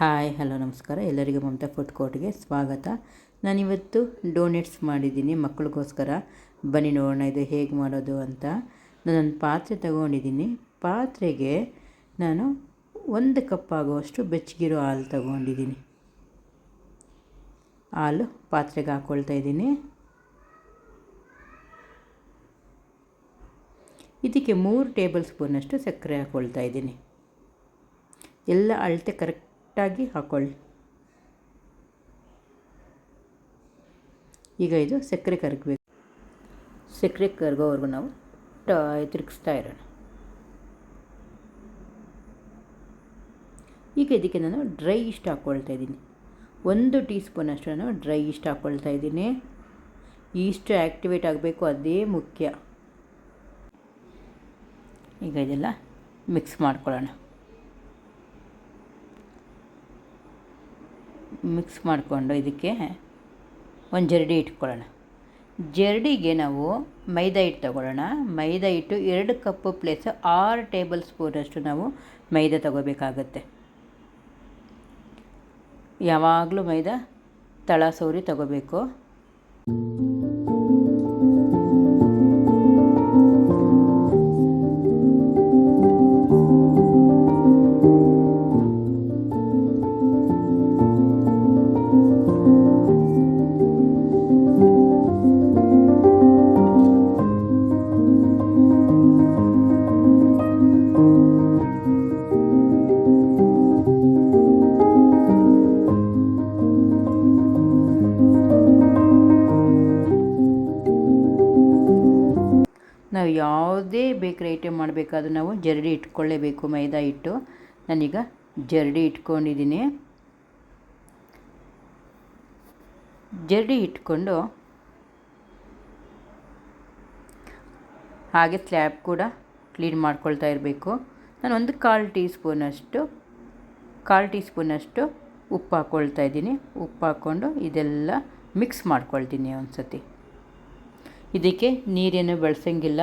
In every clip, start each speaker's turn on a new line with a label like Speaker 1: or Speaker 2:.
Speaker 1: Hi, hello, ನಮಸ್ಕಾರ. ಎಲ್ಲರಿಗೂ Mamata food ಕೋರ್ಟ್ಗೆ ಸ್ವಾಗತ. ನಾನಿವತ್ತು ಡೋನೇಟ್ಸ್ ಮಾಡಿದ್ದೀನಿ. ಮಕ್ಕಳಿಗೋಸ್ಕರ ಬನ್ನಿ ನೋಡೋಣ, ಇದು ಹೇಗೆ ಮಾಡೋದು ಅಂತ. ನಾನೊಂದು ಪಾತ್ರೆ ತಗೊಂಡಿದ್ದೀನಿ. ಪಾತ್ರೆಗೆ ನಾನು ಒಂದು ಕಪ್ ಆಗುವಷ್ಟು ಬೆಚ್ಚಗಿರೋ ಹಾಲು ತಗೊಂಡಿದ್ದೀನಿ. ಹಾಲು ಪಾತ್ರೆಗೆ ಹಾಕ್ಕೊಳ್ತಾ ಇದ್ದೀನಿ. ಇದಕ್ಕೆ ಮೂರು ಟೇಬಲ್ ಸ್ಪೂನಷ್ಟು ಸಕ್ಕರೆ ಹಾಕ್ಕೊಳ್ತಾ ಇದ್ದೀನಿ. ಎಲ್ಲ ಅಳತೆ ಕರೆಕ್ಟಾಗಿ ಹಾಕ್ಕೊಳ್ಳಿ ಈಗ ಇದು ಸಕ್ಕರೆ ಕರಗಬೇಕು. ಸಕ್ಕರೆ ಕರಗೋವರೆಗೂ ನಾವು ತಿರುಗಿಸ್ತಾ ಇರೋಣ. ಈಗ ಇದಕ್ಕೆ ನಾನು ಡ್ರೈ ಇಷ್ಟ ಹಾಕ್ಕೊಳ್ತಾ ಇದ್ದೀನಿ. ಒಂದು ಟೀ ಸ್ಪೂನ್ ಅಷ್ಟು ನಾನು ಡ್ರೈ ಇಷ್ಟ ಹಾಕ್ಕೊಳ್ತಾ ಇದ್ದೀನಿ. ಈಸ್ಟ್ ಆ್ಯಕ್ಟಿವೇಟ್ ಆಗಬೇಕು, ಅದೇ ಮುಖ್ಯ. ಈಗ ಇದೆಲ್ಲ ಮಿಕ್ಸ್ ಮಾಡ್ಕೊಳ್ಳೋಣ. ಮಿಕ್ಸ್ ಮಾಡಿಕೊಂಡು ಇದಕ್ಕೆ ಒಂದು ಜರಡಿ ಇಟ್ಕೊಳ್ಳೋಣ. ಜರಡಿಗೆ ನಾವು ಮೈದಾ ಹಿಟ್ಟು ತಗೊಳ್ಳೋಣ. ಮೈದಾ ಹಿಟ್ಟು ಎರಡು ಕಪ್ ಪ್ಲೇಸ್ ಆರು ಟೇಬಲ್ ಸ್ಪೂನಷ್ಟು ನಾವು ಮೈದಾ ತಗೋಬೇಕಾಗತ್ತೆ. ಯಾವಾಗಲೂ ಮೈದಾ ತಳ ಸೌರಿ ತಗೋಬೇಕು. ಯಾವುದೇ ಬೇಕರಿ ಐಟಮ್ ಮಾಡಬೇಕಾದ್ರೂ ನಾವು ಜರಡಿ ಇಟ್ಕೊಳ್ಳೇಬೇಕು, ಮೈದಾ ಹಿಟ್ಟು. ನಾನೀಗ ಜರಡಿ ಇಟ್ಕೊಂಡಿದ್ದೀನಿ. ಜರಡಿ ಇಟ್ಕೊಂಡು ಹಾಗೆ ಸ್ಲ್ಯಾಬ್ ಕೂಡ ಕ್ಲೀನ್ ಮಾಡ್ಕೊಳ್ತಾ ಇರಬೇಕು. ನಾನು ಒಂದು ಕಾಲು ಟೀ ಸ್ಪೂನಷ್ಟು ಕಾಲು ಟೀ ಸ್ಪೂನಷ್ಟು ಉಪ್ಪು ಹಾಕ್ಕೊಳ್ತಾ ಇದ್ದೀನಿ. ಉಪ್ಪು ಹಾಕ್ಕೊಂಡು ಇದೆಲ್ಲ ಮಿಕ್ಸ್ ಮಾಡ್ಕೊಳ್ತೀನಿ ಒಂದು ಸತಿ ಇದಕ್ಕೆ ನೀರೇನು ಬಳಸಂಗಿಲ್ಲ.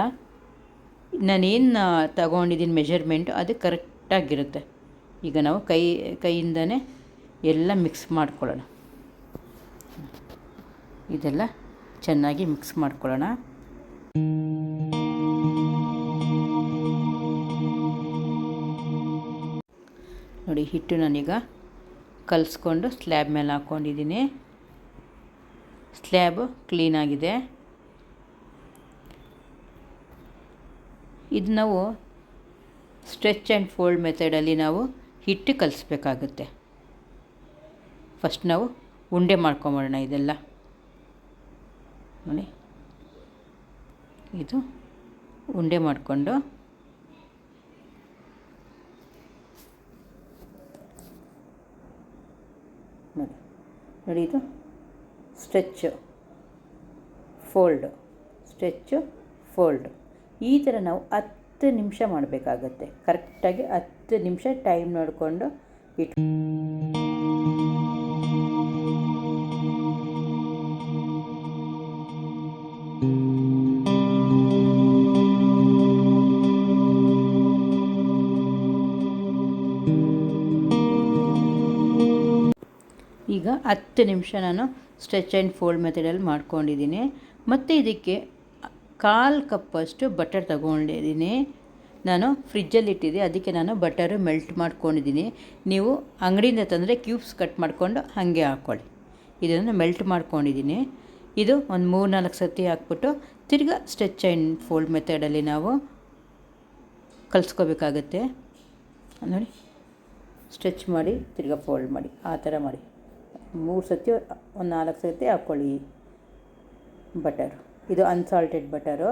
Speaker 1: ನಾನೇನು ತಗೊಂಡಿದ್ದೀನಿ ಮೆಜರ್ಮೆಂಟು ಅದು ಕರೆಕ್ಟಾಗಿರುತ್ತೆ ಈಗ ನಾವು ಕೈ, ಕೈಯಿಂದನೇ ಎಲ್ಲ ಮಿಕ್ಸ್ ಮಾಡ್ಕೊಳ್ಳೋಣ. ಇದೆಲ್ಲ ಚೆನ್ನಾಗಿ ಮಿಕ್ಸ್ ಮಾಡ್ಕೊಳ್ಳೋಣ. ನೋಡಿ, ಹಿಟ್ಟು ನಾನೀಗ ಕಲಿಸ್ಕೊಂಡು ಸ್ಲ್ಯಾಬ್ ಮೇಲೆ ಹಾಕ್ಕೊಂಡಿದ್ದೀನಿ ಸ್ಲ್ಯಾಬು ಕ್ಲೀನಾಗಿದೆ ಇದು ನಾವು ಸ್ಟ್ರೆಚ್ ಆ್ಯಂಡ್ ಫೋಲ್ಡ್ ಮೆಥಡಲ್ಲಿ ನಾವು ಹಿಟ್ಟು ಕಲಿಸ್ಬೇಕಾಗುತ್ತೆ. ಫಸ್ಟ್ ನಾವು ಉಂಡೆ ಮಾಡ್ಕೊಂಬೋಣ ಇದೆಲ್ಲ. ನೋಡಿ. ಇದು ಉಂಡೆ ಮಾಡಿಕೊಂಡು. ನೋಡಿ. ನೋಡಿ ಇದು ಸ್ಟ್ರೆಚ್ಚು ಫೋಲ್ಡು ಸ್ಟ್ರೆಚ್ಚು ಫೋಲ್ಡು ಈ ಥರ ನಾವು ಹತ್ತು ನಿಮಿಷ ಮಾಡಬೇಕಾಗತ್ತೆ. ಕರೆಕ್ಟಾಗಿ ಹತ್ತು ನಿಮಿಷ ಟೈಮ್ ನೋಡಿಕೊಂಡು ಇಟ್ಟು ಈಗ ಹತ್ತು ನಿಮಿಷ ನಾನು ಸ್ಟ್ರೆಚ್ ಆ್ಯಂಡ್ ಫೋಲ್ಡ್ ಮೆಥಡಲ್ಲಿ ಮಾಡ್ಕೊಂಡಿದ್ದೀನಿ. ಮತ್ತು ಇದಕ್ಕೆ ಕಾಲು ಕಪ್ಪಷ್ಟು ಬಟರ್ ತಗೊಂಡಿದ್ದೀನಿ. ನಾನು ಫ್ರಿಜ್ಜಲ್ಲಿ ಇಟ್ಟಿದ್ದೆ. ಅದಕ್ಕೆ ನಾನು ಬಟರು ಮೆಲ್ಟ್ ಮಾಡ್ಕೊಂಡಿದ್ದೀನಿ. ನೀವು ಅಂಗಡಿಯಿಂದ ತಂದರೆ ಕ್ಯೂಬ್ಸ್ ಕಟ್ ಮಾಡಿಕೊಂಡು ಹಾಗೆ ಹಾಕ್ಕೊಳ್ಳಿ. ಇದನ್ನು ಮೆಲ್ಟ್ ಮಾಡ್ಕೊಂಡಿದ್ದೀನಿ. ಇದು ಒಂದು ಮೂರು ನಾಲ್ಕು ಸತಿ ಹಾಕ್ಬಿಟ್ಟು ತಿರ್ಗಾ ಸ್ಟ್ರೆಚ್ ಆ್ಯಂಡ್ ಫೋಲ್ಡ್ ಮೆಥಡಲ್ಲಿ ನಾವು ಕಲಿಸ್ಕೋಬೇಕಾಗತ್ತೆ. ನೋಡಿ, ಸ್ಟ್ರೆಚ್ ಮಾಡಿ, ತಿರ್ಗಾ ಫೋಲ್ಡ್ ಮಾಡಿ. ಆ ಥರ ಮಾಡಿ. ಮೂರು ಸತಿ, ಒಂದು ನಾಲ್ಕು ಸತಿ ಹಾಕ್ಕೊಳ್ಳಿ ಬಟರು. ಇದು ಅನ್ಸಾಲ್ಟೆಡ್ ಬಟರು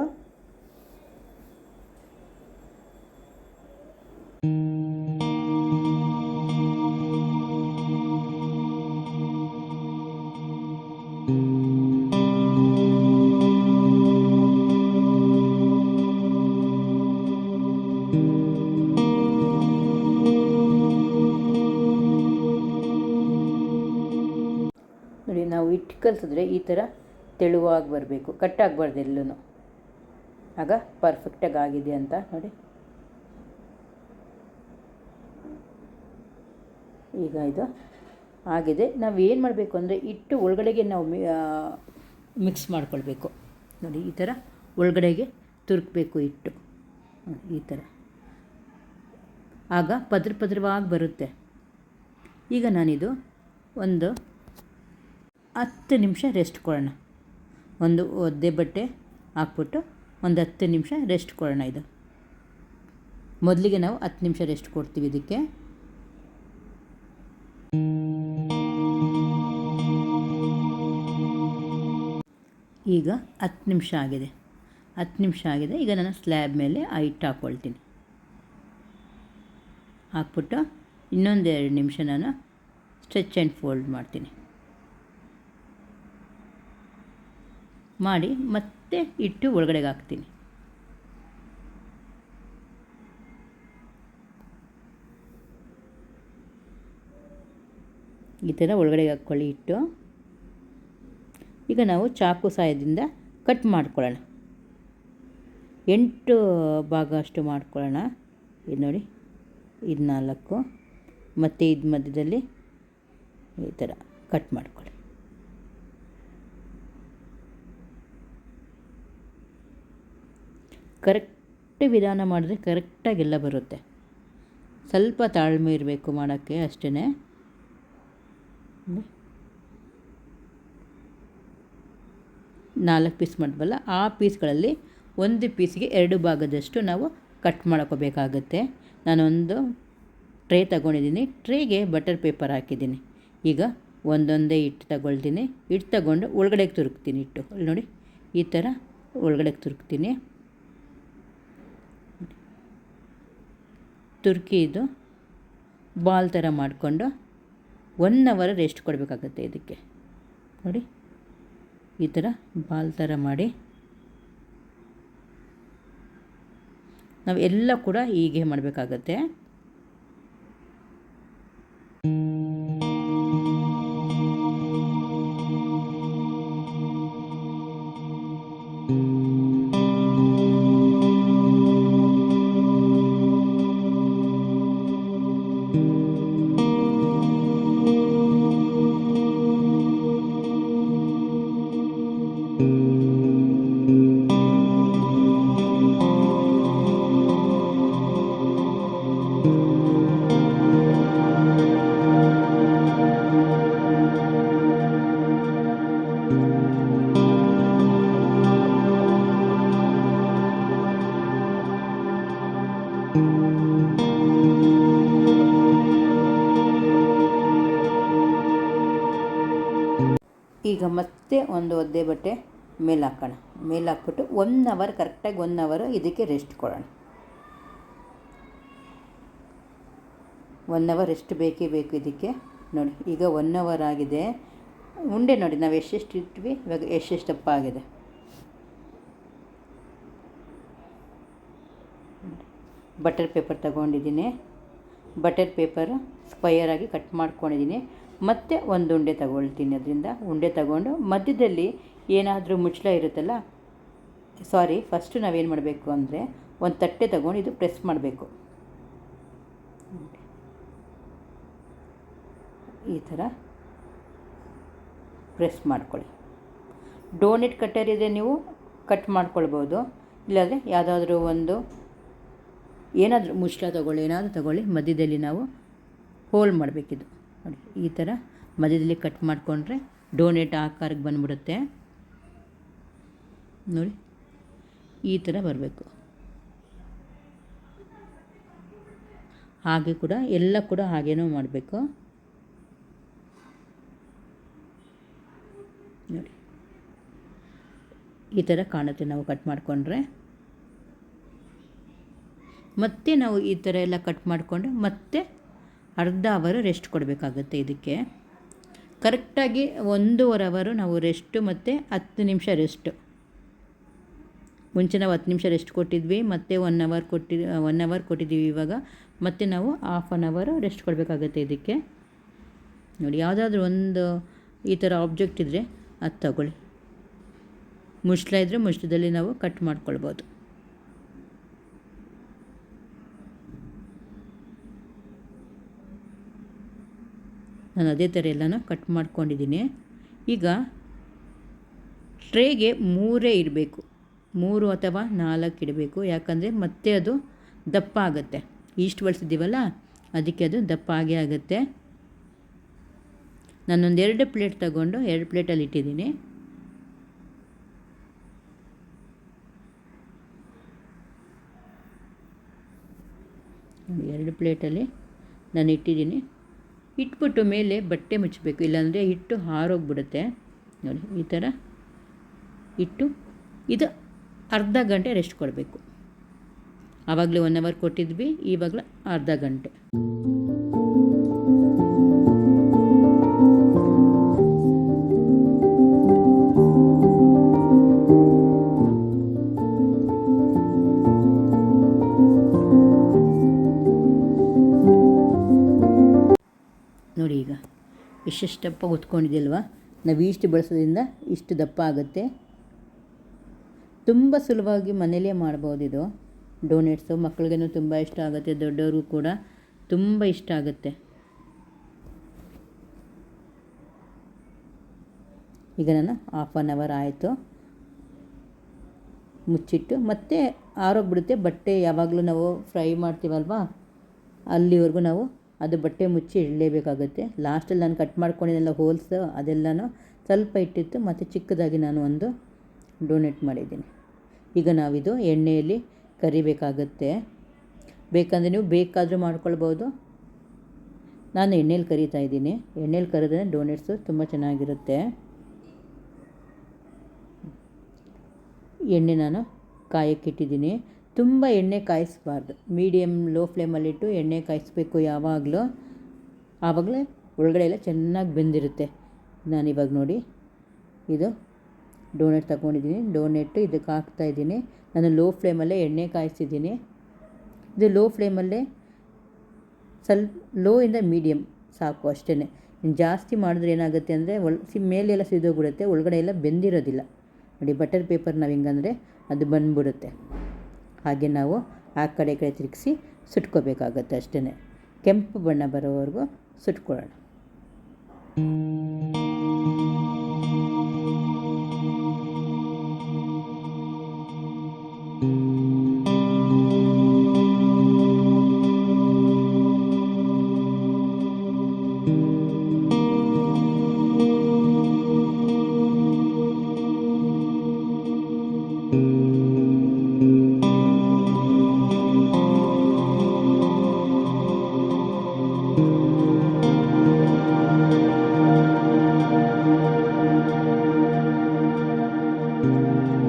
Speaker 1: ನೋಡಿ ನಾವು ಹಿಟ್ಟು ಕಲಿಸಿದ್ರೆ ಈ ಥರ ತೆಳುವಾಗಿ ಬರಬೇಕು, ಕಟ್ಟಾಗಬಾರ್ದು ಎಲ್ಲೂ ಆಗ ಪರ್ಫೆಕ್ಟಾಗಿ ಆಗಿದೆ ಅಂತ ನೋಡಿ. ಈಗ ಇದು ಆಗಿದೆ. ನಾವು ಏನು ಮಾಡಬೇಕು ಅಂದರೆ ಇಟ್ಟು ಒಳಗಡೆಗೆ ನಾವು ಮಿಕ್ಸ್ ಮಾಡ್ಕೊಳ್ಬೇಕು. ನೋಡಿ, ಈ ಥರ ಒಳಗಡೆಗೆ ತುರುಕಬೇಕು ಇಟ್ಟು. ಈ ಥರ ಆಗ ಪದ್ರ ಪದ್ರವಾಗಿ ಬರುತ್ತೆ. ಈಗ ನಾನಿದು ಒಂದು ಹತ್ತು ನಿಮಿಷ ರೆಸ್ಟ್ ಕೊಡೋಣ. ಒಂದು ಒದ್ದೆ ಬಟ್ಟೆ ಹಾಕ್ಬಿಟ್ಟು ಒಂದು ಹತ್ತು ನಿಮಿಷ ರೆಸ್ಟ್ ಕೊಡೋಣ ಇದು. ಮೊದಲಿಗೆ ನಾವು ಹತ್ತು ನಿಮಿಷ ರೆಸ್ಟ್ ಕೊಡ್ತೀವಿ ಇದಕ್ಕೆ. ಈಗ ಹತ್ತು ನಿಮಿಷ ಆಗಿದೆ. ಹತ್ತು ನಿಮಿಷ ಆಗಿದೆ. ಈಗ ನಾನು ಸ್ಲ್ಯಾಬ್ ಮೇಲೆ ಆ ಹಿಟ್ಟು ಹಾಕ್ಕೊಳ್ತೀನಿ ಹಾಕ್ಬಿಟ್ಟು ಇನ್ನೊಂದೆರಡು ನಿಮಿಷ ನಾನು ಸ್ಟ್ರೆಚ್ ಆ್ಯಂಡ್ ಫೋಲ್ಡ್ ಮಾಡ್ತೀನಿ. ಮಾಡಿ ಮತ್ತೆ ಇಟ್ಟು ಒಳಗಡೆಗೆ ಹಾಕ್ತೀನಿ. ಈ ಥರ ಒಳಗಡೆಗೆ ಹಾಕ್ಕೊಳ್ಳಿ ಇಟ್ಟು. ಈಗ ನಾವು ಚಾಕು ಸಹಾಯದಿಂದ ಕಟ್ ಮಾಡ್ಕೊಳ್ಳೋಣ. ಎಂಟು ಭಾಗ ಅಷ್ಟು ಮಾಡ್ಕೊಳ್ಳೋಣ. ಇದು ನೋಡಿ, ಇದು ನಾಲ್ಕು. ಮತ್ತು ಇದು ಮಧ್ಯದಲ್ಲಿ ಈ ಥರ ಕಟ್ ಮಾಡ್ಕೊಳ್ಳಿ. ಕರೆಕ್ಟ್ ವಿಧಾನ ಮಾಡಿದ್ರೆ ಕರೆಕ್ಟಾಗೆಲ್ಲ ಬರುತ್ತೆ. ಸ್ವಲ್ಪ ತಾಳ್ಮೆ ಇರಬೇಕು ಮಾಡೋಕ್ಕೆ ಅಷ್ಟೇ ನಾಲ್ಕು ಪೀಸ್ ಮಾಡಿದ್ವಲ್ಲ ಆ ಪೀಸ್ಗಳಲ್ಲಿ ಒಂದು ಪೀಸ್ಗೆ ಎರಡು ಭಾಗದಷ್ಟು ನಾವು ಕಟ್ ಮಾಡ್ಕೋಬೇಕಾಗತ್ತೆ. ನಾನೊಂದು ಟ್ರೇ ತಗೊಂಡಿದ್ದೀನಿ. ಟ್ರೇಗೆ ಬಟರ್ ಪೇಪರ್ ಹಾಕಿದ್ದೀನಿ. ಈಗ ಒಂದೊಂದೇ ಹಿಟ್ಟು ತಗೊಳ್ತೀನಿ. ಹಿಟ್ಟು ತಗೊಂಡು ಒಳಗಡೆಗೆ ತುರುಕ್ತೀನಿ ಹಿಟ್ಟು. ಅಲ್ಲಿ ನೋಡಿ, ಈ ಥರ ಒಳಗಡೆಗೆ ತುರುಕ್ತೀನಿ. ತುರ್ಕಿ ಇದು. ಬಾಲ್ ಥರ ಮಾಡಿಕೊಂಡು ಒನ್ ಅವರ್ ರೆಸ್ಟ್ ಕೊಡಬೇಕಾಗತ್ತೆ ಇದಕ್ಕೆ. ನೋಡಿ, ಈ ಥರ ಬಾಲ್ ಥರ ಮಾಡಿ. ನಾವು ಎಲ್ಲ ಕೂಡ ಹೀಗೆ ಮಾಡಬೇಕಾಗತ್ತೆ. ಒಂದು ಒದ್ದೆ ಬಟ್ಟೆ ಮೇಲೆ ಹಾಕೋಣ ಮೇಲೆ ಹಾಕ್ಬಿಟ್ಟು ಒನ್ ಅವರ್ ಕರೆಕ್ಟಾಗಿ ಒನ್ ಅವರ್ ಇದಕ್ಕೆ ರೆಸ್ಟ್ ಕೊಡೋಣ. ಒನ್ ಅವರ್ ರೆಸ್ಟ್ ಬೇಕೇ ಬೇಕು ಇದಕ್ಕೆ. ನೋಡಿ, ಈಗ ಒನ್ ಅವರ್ ಆಗಿದೆ. ಉಂಡೆ ನೋಡಿ, ನಾವು ಎಷ್ಟೆಷ್ಟು ಇಟ್ವಿ? ಇವಾಗ ಎಷ್ಟೆಷ್ಟು ದಪ್ಪ ಆಗಿದೆ? ಬಟರ್ ಪೇಪರ್ ತಗೊಂಡಿದ್ದೀನಿ. ಬಟರ್ ಪೇಪರ್ ಸ್ಕ್ವಯರಾಗಿ ಕಟ್ ಮಾಡ್ಕೊಂಡಿದ್ದೀನಿ. ಮತ್ತೆ ಒಂದು ಉಂಡೆ ತಗೊಳ್ತೀನಿ ಅದರಿಂದ. ಉಂಡೆ ತಗೊಂಡು ಮಧ್ಯದಲ್ಲಿ ಏನಾದರೂ ಮುಚ್ಚಳ ಇರುತ್ತಲ್ಲ, ಸಾರಿ ಫಸ್ಟು ನಾವೇನು ಮಾಡಬೇಕು ಅಂದರೆ ಒಂದು ತಟ್ಟೆ ತಗೊಂಡು ಇದು ಪ್ರೆಸ್ ಮಾಡಬೇಕು. ಈ ಥರ ಪ್ರೆಸ್ ಮಾಡ್ಕೊಳ್ಳಿ. ಡೋನೆಟ್ ಕಟ್ಟರ್ ಇದೆ, ನೀವು ಕಟ್ ಮಾಡ್ಕೊಳ್ಬೋದು. ಇಲ್ಲಾಂದರೆ ಯಾವುದಾದ್ರೂ ಒಂದು ಏನಾದರೂ ಮುಚ್ಚಳ ತಗೊಳ್ಳಿ, ಏನಾದರೂ ತಗೊಳ್ಳಿ, ಮಧ್ಯದಲ್ಲಿ ನಾವು ಹೋಲ್ ಮಾಡಬೇಕಿದು. ಈ ಥರ ಮಧ್ಯದಲ್ಲಿ ಕಟ್ ಮಾಡಿಕೊಂಡ್ರೆ ಡೋನೇಟ್ ಆಕಾರಕ್ಕೆ ಬಂದ್ಬಿಡುತ್ತೆ. ನೋಡಿ, ಈ ಥರ ಬರಬೇಕು. ಹಾಗೆ ಕೂಡ, ಎಲ್ಲ ಕೂಡ ಹಾಗೇನೂ ಮಾಡಬೇಕು. ನೋಡಿ, ಈ ಥರ ಕಾಣುತ್ತೆ ನಾವು ಕಟ್ ಮಾಡಿಕೊಂಡ್ರೆ. ಮತ್ತೆ ನಾವು ಈ ಥರ ಎಲ್ಲ ಕಟ್ ಮಾಡಿಕೊಂಡು ಮತ್ತೆ ಅರ್ಧ ಅವರು ರೆಸ್ಟ್ ಕೊಡಬೇಕಾಗುತ್ತೆ ಇದಕ್ಕೆ. ಕರೆಕ್ಟಾಗಿ ಒಂದೂವರೆ ಅವರು ನಾವು ರೆಸ್ಟು ಮತ್ತು ಹತ್ತು ನಿಮಿಷ ರೆಸ್ಟು ಮುಂಚೆ ನಾವು ಹತ್ತು ನಿಮಿಷ ರೆಸ್ಟ್ ಕೊಟ್ಟಿದ್ವಿ, ಮತ್ತು ಒನ್ ಅವರ್ ಕೊಟ್ಟಿ ಒನ್ ಅವರ್ ಕೊಟ್ಟಿದ್ದೀವಿ ಇವಾಗ. ಮತ್ತೆ ನಾವು ಹಾಫ್ ಆನ್ ಅವರು ರೆಸ್ಟ್ ಕೊಡಬೇಕಾಗುತ್ತೆ ಇದಕ್ಕೆ. ನೋಡಿ, ಯಾವುದಾದ್ರೂ ಒಂದು ಈ ಥರ ಆಬ್ಜೆಕ್ಟ್ ಇದ್ದರೆ ಅದು ತಗೊಳ್ಳಿ. ಮುಚ್ಚಳ ಇದ್ದರೆ ಮುಷ್ಟದಲ್ಲಿ ನಾವು ಕಟ್ ಮಾಡ್ಕೊಳ್ಬೋದು. ನಾನು ಅದೇ ಥರ ಎಲ್ಲನೂ ಕಟ್ ಮಾಡ್ಕೊಂಡಿದ್ದೀನಿ. ಈಗ ಟ್ರೇಗೆ ಮೂರೇ ಇರಬೇಕು ಮೂರು ಅಥವಾ ನಾಲ್ಕು ಇಡಬೇಕು. ಯಾಕಂದರೆ ಮತ್ತೆ ಅದು ದಪ್ಪ ಆಗುತ್ತೆ. ಈಸ್ಟ್ ಬಳಸಿದ್ದೀವಲ್ಲ, ಅದಕ್ಕೆ ಅದು ದಪ್ಪ ಆಗೇ ಆಗುತ್ತೆ. ನಾನೊಂದು ಎರಡು ಪ್ಲೇಟ್ ತಗೊಂಡು ಎರಡು ಪ್ಲೇಟಲ್ಲಿ ಇಟ್ಟಿದ್ದೀನಿ. ಎರಡು ಪ್ಲೇಟಲ್ಲಿ ನಾನು ಇಟ್ಟಿದ್ದೀನಿ. ಇಟ್ಬಿಟ್ಟು ಮೇಲೆ ಬಟ್ಟೆ ಮುಚ್ಚಬೇಕು, ಇಲ್ಲಾಂದರೆ ಹಿಟ್ಟು ಹಾರೋಗ್ಬಿಡುತ್ತೆ. ನೋಡಿ, ಈ ಥರ ಇಟ್ಟು ಇದು ಅರ್ಧ ಗಂಟೆ ರೆಸ್ಟ್ ಕೊಡಬೇಕು. ಆವಾಗಲೇ ಒನ್ ಅವರ್ ಕೊಟ್ಟಿದ್ವಿ, ಇವಾಗಲೇ ಅರ್ಧ ಗಂಟೆ. ನೋಡಿ ಈಗ. ಇಷ್ಟೆಷ್ಟು ದಪ್ಪ ಹೊತ್ಕೊಂಡಿದೆಯಲ್ವ? ನಾವು ಇಷ್ಟು ಬಳಸೋದ್ರಿಂದ ಇಷ್ಟು ದಪ್ಪ ಆಗುತ್ತೆ. ತುಂಬ ಸುಲಭವಾಗಿ ಮನೇಲೇ ಮಾಡ್ಬೋದು ಇದು. ಡೋನೆಟ್ಸು ಮಕ್ಕಳಿಗೂ ತುಂಬ ಇಷ್ಟ ಆಗುತ್ತೆ, ದೊಡ್ಡವ್ರಿಗೂ ಕೂಡ ತುಂಬ ಇಷ್ಟ ಆಗುತ್ತೆ. ಈಗ ನಾನು ಹಾಫ್ ಆನ್ ಅವರ್ ಆಯಿತು. ಮುಚ್ಚಿಟ್ಟು ಮತ್ತೆ ಆರೋಗ್ಬಿಡುತ್ತೆ. ಬಟ್ಟೆ ಯಾವಾಗಲೂ ನಾವು ಫ್ರೈ ಮಾಡ್ತೀವಲ್ವಾ? ಅಲ್ಲಿವರೆಗೂ ನಾವು ಅದು ಬಟ್ಟೆ ಮುಚ್ಚಿ ಇಡಲೇಬೇಕಾಗುತ್ತೆ ಲಾಸ್ಟಲ್ಲಿ ನಾನು ಕಟ್ ಮಾಡ್ಕೊಂಡಿದ್ದೆಲ್ಲ ಹೋಲ್ಸ್ ಅದೆಲ್ಲನೂ ಸ್ವಲ್ಪ ಇಟ್ಟಿತ್ತು ಮತ್ತು ಚಿಕ್ಕದಾಗಿ ನಾನು ಒಂದು ಡೋನೆಟ್ ಮಾಡಿದ್ದೀನಿ. ಈಗ ನಾವಿದು ಎಣ್ಣೆಯಲ್ಲಿ ಕರಿಬೇಕಾಗುತ್ತೆ. ಬೇಕಂದರೆ ನೀವು ಬೇಕಾದರೂ ಮಾಡ್ಕೊಳ್ಬೋದು. ನಾನು ಎಣ್ಣೆಯಲ್ಲಿ ಕರಿತಾ ಇದ್ದೀನಿ. ಎಣ್ಣೆಯಲ್ಲಿ ಕರೆದ್ರೆ ಡೋನೆಟ್ಸು ತುಂಬ ಚೆನ್ನಾಗಿರುತ್ತೆ. ಎಣ್ಣೆ ನಾನು ಕಾಯಕ್ಕಿಟ್ಟಿದ್ದೀನಿ ತುಂಬ ಎಣ್ಣೆ ಕಾಯಿಸಬಾರ್ದು. ಮೀಡಿಯಮ್ ಲೋ ಫ್ಲೇಮಲ್ಲಿಟ್ಟು ಎಣ್ಣೆ ಕಾಯಿಸಬೇಕು ಯಾವಾಗಲೂ. ಆವಾಗಲೇ ಒಳಗಡೆ ಎಲ್ಲ ಚೆನ್ನಾಗಿ ಬೆಂದಿರುತ್ತೆ. ನಾನಿವಾಗ ನೋಡಿ. ಇದು ಡೋನೆಟ್ ತಗೊಂಡಿದ್ದೀನಿ. ಡೋನೆಟ್ಟು ಇದಕ್ಕೆ ಹಾಕ್ತಾಯಿದ್ದೀನಿ ನಾನು ಲೋ ಫ್ಲೇಮಲ್ಲೇ ಎಣ್ಣೆ ಕಾಯಿಸಿದ್ದೀನಿ. ಇದು ಲೋ ಫ್ಲೇಮಲ್ಲೇ ಸ್ವಲ್ಪ ಲೋ ಇಂದ ಮೀಡಿಯಮ್ ಸಾಕು ಅಷ್ಟೇ ಜಾಸ್ತಿ ಮಾಡಿದ್ರೆ ಏನಾಗುತ್ತೆ ಅಂದರೆ ಒಳ ಸಿ ಮೇಲೆಲ್ಲ ಸಿದೋಗ್ಬಿಡುತ್ತೆ ಒಳಗಡೆ ಎಲ್ಲ ಬೆಂದಿರೋದಿಲ್ಲ. ನೋಡಿ, ಬಟರ್ ಪೇಪರ್ ನಾವು ಹಿಂಗಂದರೆ ಅದು ಬಂದ್ಬಿಡುತ್ತೆ. ಹಾಗೆ ನಾವು ಆ ಕಡೆ ಕಡೆ ತಿರುಗಿಸಿ ಸುಟ್ಕೋಬೇಕಾಗತ್ತೆ ಅಷ್ಟೇ ಕೆಂಪು ಬಣ್ಣ ಬರೋವರೆಗೂ ಸುಟ್ಕೊಳ್ಳೋಣ. Thank you.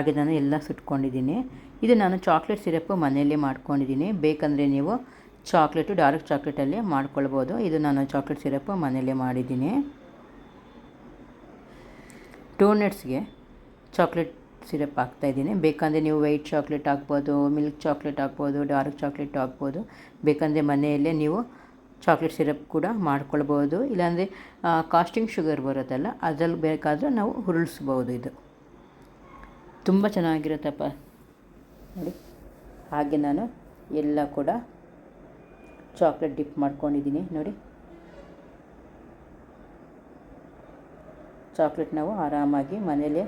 Speaker 1: ಹಾಗೆ ನಾನು ಎಲ್ಲ ಸುಟ್ಕೊಂಡಿದ್ದೀನಿ. ಇದು ನಾನು ಚಾಕ್ಲೇಟ್ ಸಿರಪ್ಪು ಮನೆಯಲ್ಲೇ ಮಾಡ್ಕೊಂಡಿದ್ದೀನಿ. ಬೇಕಂದರೆ ನೀವು ಚಾಕ್ಲೇಟು, ಡಾರ್ಕ್ ಚಾಕ್ಲೇಟಲ್ಲಿ ಮಾಡ್ಕೊಳ್ಬೋದು. ಇದು ನಾನು ಚಾಕ್ಲೇಟ್ ಸಿರಪ್ಪು ಮನೆಯಲ್ಲೇ ಮಾಡಿದ್ದೀನಿ. ಡೋನೆಟ್ಸ್ಗೆ ಚಾಕ್ಲೇಟ್ ಸಿರಪ್ ಹಾಕ್ತಾಯಿದ್ದೀನಿ ಬೇಕಂದರೆ ನೀವು ವೈಟ್ ಚಾಕ್ಲೇಟ್ ಹಾಕ್ಬೋದು, ಮಿಲ್ಕ್ ಚಾಕ್ಲೇಟ್ ಹಾಕ್ಬೋದು, ಡಾರ್ಕ್ ಚಾಕ್ಲೇಟ್ ಹಾಕ್ಬೋದು. ಬೇಕಂದರೆ ಮನೆಯಲ್ಲೇ ನೀವು ಚಾಕ್ಲೇಟ್ ಸಿರಪ್ ಕೂಡ ಮಾಡ್ಕೊಳ್ಬೋದು. ಇಲ್ಲಾಂದರೆ ಕಾಸ್ಟಿಂಗ್ ಶುಗರ್ ಬರುತ್ತಲ್ಲ, ಅದ್ರಲ್ಲಿ ಬೇಕಾದರೆ ನಾವು ಹುರುಳಿಸ್ಬೋದು ಇದು. ತುಂಬ ಚೆನ್ನಾಗಿರುತ್ತಪ್ಪ. ನೋಡಿ, ಹಾಗೆ ನಾನು ಎಲ್ಲ ಕೂಡ ಚಾಕ್ಲೇಟ್ ಡಿಪ್ ಮಾಡ್ಕೊಂಡಿದ್ದೀನಿ, ನೋಡಿ. ಚಾಕ್ಲೇಟ್ ನಾವು ಆರಾಮಾಗಿ ಮನೇಲಿ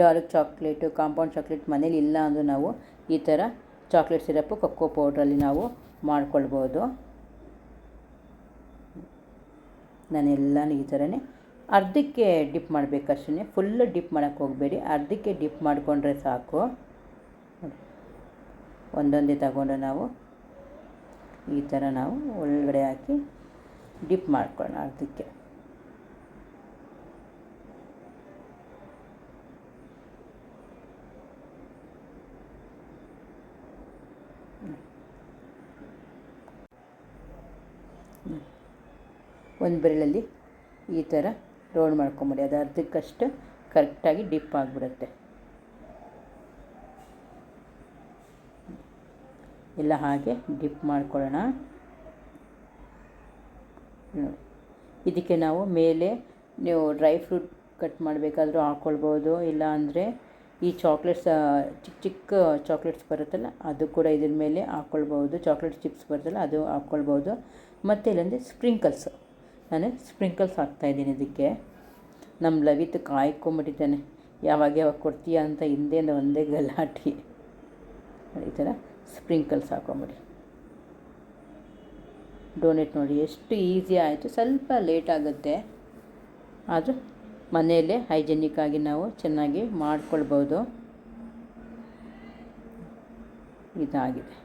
Speaker 1: ಡಾರ್ಕ್ ಚಾಕ್ಲೇಟು ಕಾಂಪೌಂಡ್ ಚಾಕ್ಲೇಟ್ ಮನೇಲಿ ಇಲ್ಲ ಅಂದರೂ ನಾವು ಈ ಥರ ಚಾಕ್ಲೇಟ್ ಸಿರಪ್ಪು ಕೊಕ್ಕೋ ಪೌಡ್ರಲ್ಲಿ ನಾವು ಮಾಡ್ಕೊಳ್ಬೋದು. ನಾನೆಲ್ಲನೂ ಈ ಥರನೇ ಅರ್ಧಕ್ಕೆ ಡಿಪ್ ಮಾಡಬೇಕಷ್ಟೇ ಫುಲ್ಲು ಡಿಪ್ ಮಾಡೋಕ್ಕೆ ಹೋಗಬೇಡಿ. ಅರ್ಧಕ್ಕೆ ಡಿಪ್ ಮಾಡಿಕೊಂಡ್ರೆ ಸಾಕು. ಒಂದೊಂದೇ ತಗೊಂಡು ನಾವು ಈ ಥರ ನಾವು ಒಳಗಡೆ ಹಾಕಿ ಡಿಪ್ ಮಾಡ್ಕೊಳ್ಳೋಣ ಅರ್ಧಕ್ಕೆ. ಒಂದು ಬೆರಳಲ್ಲಿ ಈ ಥರ ರೋಲ್ ಮಾಡ್ಕೊಂಬಿಡಿ. ಅದು ಅರ್ಧಕ್ಕಷ್ಟು ಕರೆಕ್ಟಾಗಿ ಡಿಪ್ ಆಗಿಬಿಡುತ್ತೆ. ಎಲ್ಲ ಹಾಗೆ ಡಿಪ್ ಮಾಡ್ಕೊಳ್ಳೋಣ. ನೋಡಿ. ಇದಕ್ಕೆ ನಾವು ಮೇಲೆ ನೀವು ಡ್ರೈ ಫ್ರೂಟ್ ಕಟ್ ಮಾಡಬೇಕಾದ್ರೂ ಹಾಕ್ಕೊಳ್ಬೋದು ಇಲ್ಲ ಅಂದರೆ ಈ ಚಾಕ್ಲೇಟ್ಸ್ ಚಿಕ್ಕ ಚಿಕ್ಕ ಚಾಕ್ಲೇಟ್ಸ್ ಬರುತ್ತಲ್ಲ, ಅದು ಕೂಡ ಇದ್ರ ಮೇಲೆ ಹಾಕ್ಕೊಳ್ಬೋದು ಚಾಕ್ಲೇಟ್ ಚಿಪ್ಸ್ ಬರುತ್ತಲ್ಲ, ಅದು ಹಾಕ್ಕೊಳ್ಬೋದು ಮತ್ತು ಇಲ್ಲಂದರೆ ಸ್ಪ್ರಿಂಕಲ್ಸ್. ನಾನು ಸ್ಪ್ರಿಂಕಲ್ಸ್ ಹಾಕ್ತಾಯಿದ್ದೀನಿ ಇದಕ್ಕೆ. ನಮ್ಮ ಲವಿತ್ ಕಾಯ್ಕೊಂಬಿಟ್ಟಿದ್ದಾನೆ. ಯಾವಾಗ ಯಾವಾಗ ಕೊಡ್ತೀಯ ಅಂತ ಹಿಂದೆಯಿಂದ ಒಂದೇ ಗಲಾಟೆ. ಈ ಥರ ಸ್ಪ್ರಿಂಕಲ್ಸ್ ಹಾಕೊಂಬಿಡಿ. ಡೋನೆಟ್ ನೋಡಿ, ಎಷ್ಟು ಈಸಿ ಆಯಿತು. ಸ್ವಲ್ಪ ಲೇಟ್ ಆಗುತ್ತೆ. ಆದರೂ ಮನೆಯಲ್ಲೇ ಹೈಜೆನಿಕ್ ಆಗಿ ನಾವು ಚೆನ್ನಾಗಿ ಮಾಡ್ಕೊಳ್ಬೋದು. ಇದಾಗಿದೆ.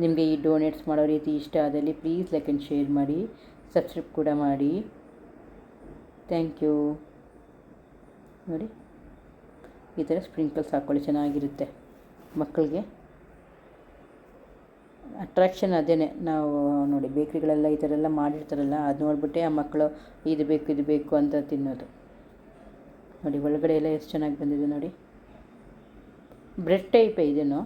Speaker 1: ನಿಮಗೆ ಈ ಡೋನೆಟ್ಸ್ ಮಾಡೋ ರೀತಿ ಇಷ್ಟ ಆದಲ್ಲಿ ಪ್ಲೀಸ್ ಲೈಕ್ ಆ್ಯಂಡ್ ಶೇರ್ ಮಾಡಿ. ಸಬ್ಸ್ಕ್ರೈಬ್ ಕೂಡ ಮಾಡಿ. ಥ್ಯಾಂಕ್ ಯು ನೋಡಿ, ಈ ಥರ ಸ್ಪ್ರಿಂಕಲ್ಸ್ ಹಾಕ್ಕೊಳ್ಳಿ ಚೆನ್ನಾಗಿರುತ್ತೆ ಮಕ್ಕಳಿಗೆ. ಅಟ್ರಾಕ್ಷನ್ ಅದೇನೆ, ನಾವು ನೋಡಿ ಬೇಕ್ರಿಗಳೆಲ್ಲ ಈ ಥರ ಎಲ್ಲ ಮಾಡಿರ್ತಾರಲ್ಲ, ಅದು ನೋಡಿಬಿಟ್ಟೆ ಆ ಮಕ್ಕಳು, ಇದು ಬೇಕು ಇದು ಬೇಕು ಅಂತ ತಿನ್ನೋದು. ನೋಡಿ, ಒಳಗಡೆ ಎಲ್ಲ ಎಷ್ಟು ಚೆನ್ನಾಗಿ ಬಂದಿದೆ ನೋಡಿ. ಬ್ರೆಡ್ ಟೈಪೇ ಇದೇನು.